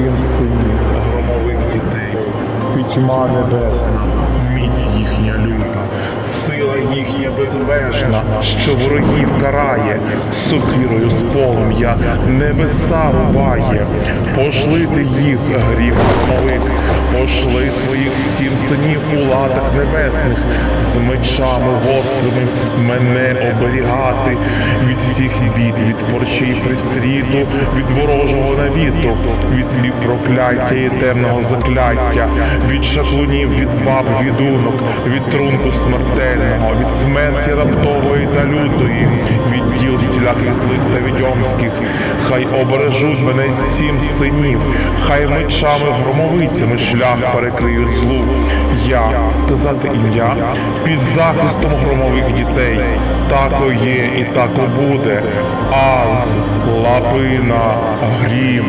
сил синіх, громових дітей, пітьма небесна. Безмежна, що ворогів карає, сокирою з полум'я небеса рубає, пошли ти їх, гріх громовик, пошли своїх сім синів у ладах небесних, з мечами гострими мене оберігати. Від всіх бід, від порчі пристріту, від ворожого навіту, від слів прокляття і темного закляття, від шаклунів, від баб, відунок, від трунку смертельного, від смерті раптової та лютої, від діл всіляких злих та відьомських. Хай обережуть мене сім синів, хай мечами громовицями шлях перекриють злу. Я казати ім'я під захистом громових дітей. Тако є і тако буде. Аз, лапина, грім.